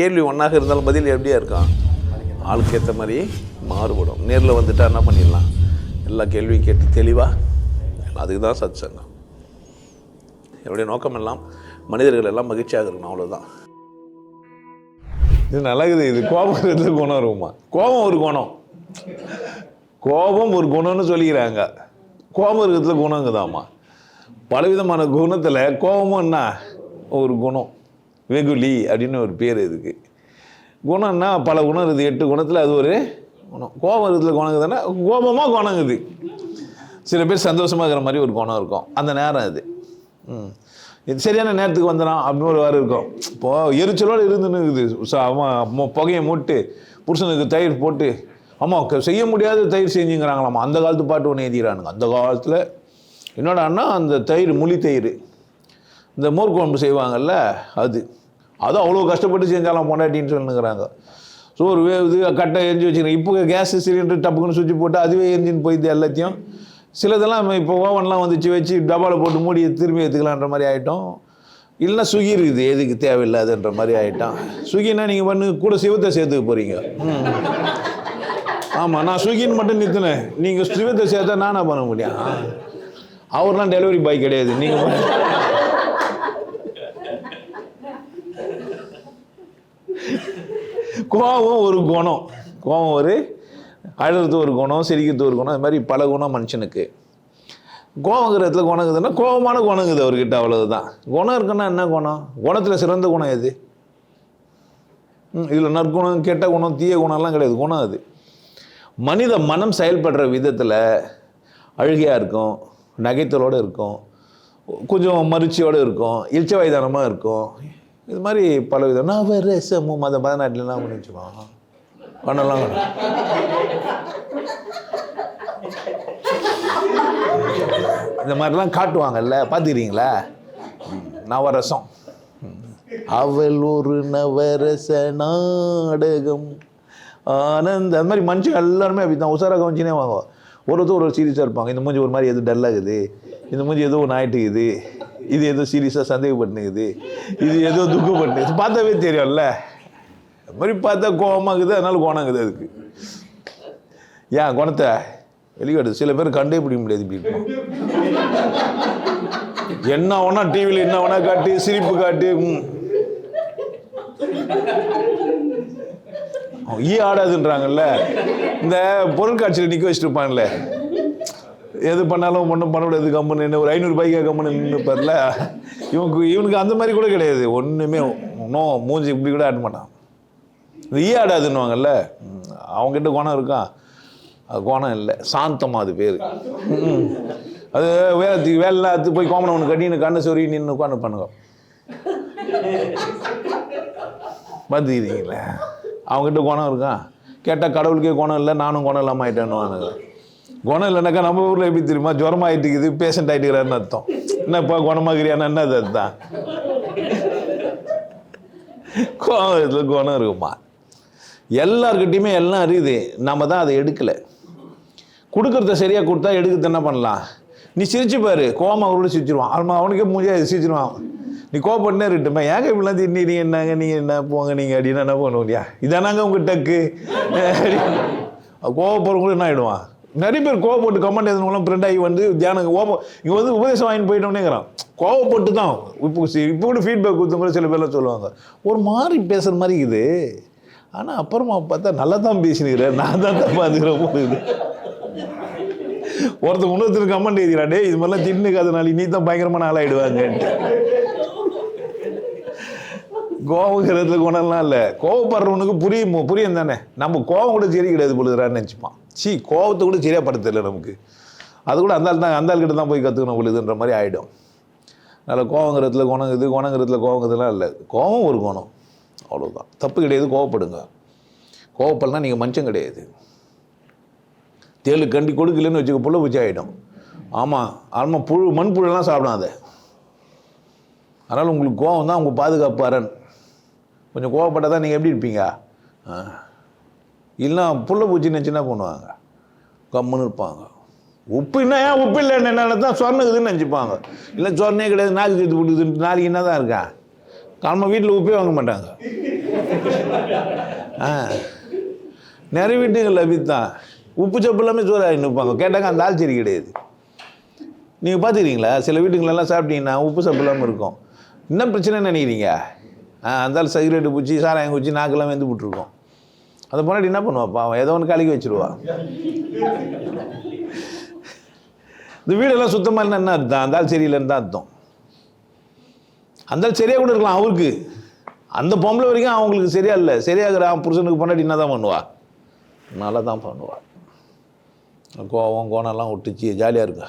கேள்வி ஒன்றாக இருந்தாலும் பதில் எப்படியா இருக்கான் ஆளுக்கு ஏற்ற மாதிரி மாறுபடும். நேரில் வந்துட்டா என்ன பண்ணிடலாம்? எல்லா கேள்வியும் கேட்டு தெளிவாக அதுக்கு தான் சத் சங்கம் என்னுடைய நோக்கம் எல்லாம் மனிதர்கள் எல்லாம் மகிழ்ச்சியாக இருக்கணும் அவ்வளோதான் இது நல்லது இது கோபம் குணம் இருக்குமா? கோபம் ஒரு குணம். கோபம் ஒரு குணம்னு சொல்லிக்கிறாங்க. கோபம் இருக்கிறதுல குணங்குதாம்மா பலவிதமான குணத்தில் கோபமும் என்ன ஒரு குணம். வெகுலி அப்படின்னு ஒரு பேர் இதுக்கு குணம்னா பல குணம் இருக்குது. எட்டு குணத்தில் அது ஒரு குணம். கோபம் இருக்கிறதுல குணங்குதுன்னா கோபமாக குணங்குது. சில பேர் சந்தோஷமாக இருக்கிற மாதிரி ஒரு குணம் இருக்கும். அந்த நேரம் அது. ம். இது சரியான நேரத்துக்கு வந்துடும் அப்படின்னு ஒரு வாரம் இருக்கும். இப்போது எரிச்சலோடு இருந்துன்னு இருக்குது. அவன் புகையை மூட்டு புருஷனுக்கு தயிர் போட்டு ஆமாம் செய்ய முடியாத தயிர் செஞ்சுங்கிறாங்களாம் அந்த காலத்து பாட்டு ஒன்று எழுதிக்கிறானுங்க. அந்த காலத்தில் என்னடான்னா அந்த தயிர் முழி தயிர். இந்த மோர் குழம்பு செய்வாங்கல்ல அது. அது அவ்வளோ கஷ்டப்பட்டு செஞ்சாலும் பொண்டாட்டின்னு சொல்லுங்கிறாங்க. ஸோ ஒரு வே இது கட்டை எரிஞ்சு வச்சுக்கிறேன் இப்போ கேஸ் சிலிண்டர் டப்புக்குன்னு சுவிட்ச் போட்டு அதுவே எரிஞ்சின்னு போயிடுது எல்லாத்தையும். சிலதெல்லாம் இப்போ ஓவன்லாம் வந்துச்சு வச்சு டப்பாவில் போட்டு மூடி திரும்பி எடுத்துக்கலான்ற மாதிரி ஆகிட்டோம் இல்லைன்னா சுகி இருக்குது எதுக்கு தேவையில்லாதுன்ற மாதிரி ஆகிட்டோம் சுகின்னா நீங்கள் பண்ணு? கூட சிவத்தை சேர்த்துக்க போகிறீங்க ஆமாம் நான் சுகின்னு மட்டும் நிறுத்தினேன். நீங்கள் சிவத்தை சேர்த்தா நானா பண்ண முடியும்? அவர்லாம் டெலிவரி பாய் கிடையாது. நீங்கள் கோபம் ஒரு குணம். கோபம் ஒரு அழுறது ஒரு குணம் சிரிக்கிறது ஒரு குணம் அது மாதிரி பல குணம் மனுஷனுக்கு. கோபங்கிறதுல குணங்குதுன்னா கோபமான குணங்குது அவர்கிட்ட அவ்வளவுதான். குணம் இருக்குன்னா என்ன குணம்? குணத்தில் சிறந்த குணம் எது? இதில் நற்குணம் கெட்ட குணம் தீய குணம்லாம் கிடையாது. குணம் அது. மனித மனம் செயல்படுற விதத்தில் அழுகையாக இருக்கும் நகைத்தலோடு இருக்கும் கொஞ்சம் மருச்சியோடு இருக்கும் இல்ச்ச வயதானமாக இருக்கும் இது மாதிரி பல விதம். நவரசமும் அதை பதினாட்டிலாம் பண்ணிச்சுக்கோம் பண்ணலாம். இந்த மாதிரிலாம் காட்டுவாங்கல்ல பார்த்துக்கிறீங்களா? நவரசம். அவள் ஒரு நவரச நாடகம். ஆனந்த அந்த மாதிரி மனுஷங்க எல்லாருமே அப்படி தான் உசாராக கவனிச்சுனே வாங்க. ஒருத்தர் ஒரு சீரியஸாக இருப்பாங்க. இந்த மூஞ்சி ஒரு மாதிரி எதுவும் டல்லாகுது இந்த மூஞ்சி ஏதோ ஒன்று ஆகிட்டுக்குது இது ஏதோ சீரியஸாக சந்தேகப்பட்டுக்குது இது ஏதோ துக்கம் பண்ணுது பார்த்தாவே தெரியும்ல. அது மாதிரி பார்த்தா கோபமாகுது அதனால கோணாங்குது அதுக்கு. ஏன் குணத்தை? வெளிக்காடு சில பேர் கண்டே பிடிக்க முடியாது இப்படி இருக்கும். என்ன வேணா டிவியில் என்ன வேணா காட்டு சிரிப்பு காட்டு ஈ ஆடாதுன்றாங்கல்ல. இந்த பொருட்காட்சியில் நிற்க வச்சுட்டு இருப்பாங்கல்ல எது பண்ணாலும் ஒன்றும் பண்ண முடியாது கம்முன்னு ஒரு ஐநூறுபாய்க்கு கம்முன்னு நின்றுப்பார்ல இவனுக்கு இவனுக்கு அந்த மாதிரி கூட கிடையாது. ஒன்றுமே ஒன்றும் மூஞ்சி இப்படி கூட ஆட மாட்டான். ஈ ஆடாதுன்னுவாங்கல்ல அவங்ககிட்ட அவன்கிட்ட குணம் இருக்கான் அது குணம் இல்லை. சாந்தமாக அது பேர். அது வேலை வேலை அது போய் கோமனை ஒன்று கட்டின்னு கண்ணை சொறி நின்று உட்காந்து பண்ணுங்க பார்த்துக்கிறீங்களே அவங்ககிட்ட குணம் இருக்கான் கேட்டால் கடவுளுக்கே குணம் இல்லை நானும் குணம் இல்லாமல் ஆகிட்டேன்னு குணம் இல்லைனாக்கா நம்ம ஊரில் எப்படி தெரியுமா? ஜுரம் ஆகிட்டுக்குது பேஷண்ட் ஆகிட்டுக்கிறாருன்னு அர்த்தம். என்னப்பா குணமாகிறியான்னு என்னது அதுதான்? கோவத்தில் குணம் இருக்குமா? எல்லார்கிட்டையுமே எல்லாம் அறியுது. நம்ம தான் அதை எடுக்கலை. கொடுக்குறத சரியாக கொடுத்தா எடுக்கிறது என்ன பண்ணலாம்? நீ சிரிச்சு பாரு. கோவம் அவரோட சிரிச்சிருவான். அவன் அவனுக்கே மூஞ்சியா சிரிச்சிருவான். நீ கோவப்பட்டே இருக்கட்டுமே. ஏங்க இப்படிலாம் தின்னி நீ என்னங்க நீங்கள் என்ன போங்க நீங்கள் அப்படின்னு என்ன பண்ண இல்லையா? இதானாங்க உங்கள் டக்கு. கோவப்படுறவங்களும் என்ன ஆகிடுவான் நிறைய பேர் கோவப்பட்டு கமெண்ட் எழுதுனவங்களாம் பிரிண்ட் ஆகி வந்து தியானம் ஓபம் இங்கே வந்து உபதேசம் வாங்கி போயிட்டோன்னேங்கிறான் கோவப்பட்டு தான் இப்போ இப்போ கூட ஃபீட்பேக் கொடுத்தவங்க சில பேர்லாம் சொல்லுவாங்க. ஒரு மாதிரி பேசுகிற மாதிரி இருக்குது. ஆனால் அப்புறமா பார்த்தா நல்லா தான் பேசினுக்கிறேன் நான் தான் தப்பா இருக்கிற போகுது ஒருத்தர் இன்னொருத்தர் கமெண்ட் எழுதிடா இது மாதிரிலாம் தின்னுக்காதனால நீ தான் பயங்கரமான ஆளாயிடுவாங்கன்ட்டு. கோவங்கிறதுல குணம்லாம் இல்லை. கோவப்படுறவனுக்கு புரியும் புரியும் தானே நம்ம கோவம் கூட சரி கிடையாது பொழுதுறான்னு நினச்சிப்பான். சீ கோவத்தை கூட சரியாக படுத்தல நமக்கு. அது கூட அந்த தான் அந்த கிட்ட தான் போய் கற்றுக்கணும் பொழுதுன்ற மாதிரி ஆகிடும் அதனால் கோவங்கிறதுல குணங்குது குணங்கிறதுல கோவங்கிறதுலாம் இல்லை. கோவம் ஒரு குணம். அவ்வளோதான் தப்பு கிடையாது கோவப்படுங்க. கோவப்படலாம் நீங்கள் மனுஷன் கிடையாது. தேளு கண்டி கொடுக்கலன்னு வச்சுக்க புள்ள பூச்சி ஆகிடும் ஆமாம் ஆமாம் புழு மண் புழுலாம் சாப்பிடாத அதனால் உங்களுக்கு கோவம் தான் உங்கள் பாதுகாப்பு அரண். கொஞ்சம் கோவப்பட்டால் தான் நீங்கள் எப்படி இருப்பீங்க? ஆ. இல்லைன்னா புள்ள பூச்சி நினச்சி பண்ணுவாங்க? கம்முன்னு இருப்பாங்க. உப்பு என்ன? ஏன் உப்பு இல்லைன்னு என்ன தான் சொர்ணுக்குதுன்னு நினச்சிப்பாங்க. இல்லை சொர்ணே கிடையாது. நாக்கு கெத்து பிடிக்குதுன்னு நாளைக்கு என்ன தான் இருக்கா? நம்ம வீட்டில் உப்பே வாங்க மாட்டாங்க. ஆ. நிறைய வீட்டுங்களில் அப்படித்தான். உப்பு சப்பு எல்லாமே சோறாகி நிற்பாங்க. கேட்டாங்க அந்த ஆள் சரி கிடையாது. நீங்கள் பார்த்துக்கிறீங்களா? சில வீட்டுங்களெல்லாம் சாப்பிட்டீங்கன்னா உப்பு சப்பு இல்லாமல் இருக்கும். என்ன பிரச்சனைன்னு நினைக்கிறீங்க? ஆ அந்த ஆள் சிகரெட்டு பூச்சி சாராயம் குச்சி நாக்கெல்லாம் வந்து விட்டுருக்கோம் அந்த பொண்ணாடி என்ன பண்ணுவா பாவம் ஏதோ ஒன்று கழுகி வச்சிருவா. இந்த வீடெல்லாம் சுத்தமாக இல்லைன்னா என்ன அர்த்தம்? அந்த ஆள் சரியில்லைன்னு தான் அர்த்தம். அந்த ஆள் சரியாக கூட இருக்கலாம் அவருக்கு. அந்த பொம்பளை வரைக்கும் அவங்களுக்கு சரியா இல்லை. சரியாகிற அவன் புருஷனுக்கு பொண்டாடி என்ன தான் பண்ணுவா? நல்லா தான் பண்ணுவா. கோவம் கோணம்லாம் விட்டுச்சு ஜாலியாக இருக்கா?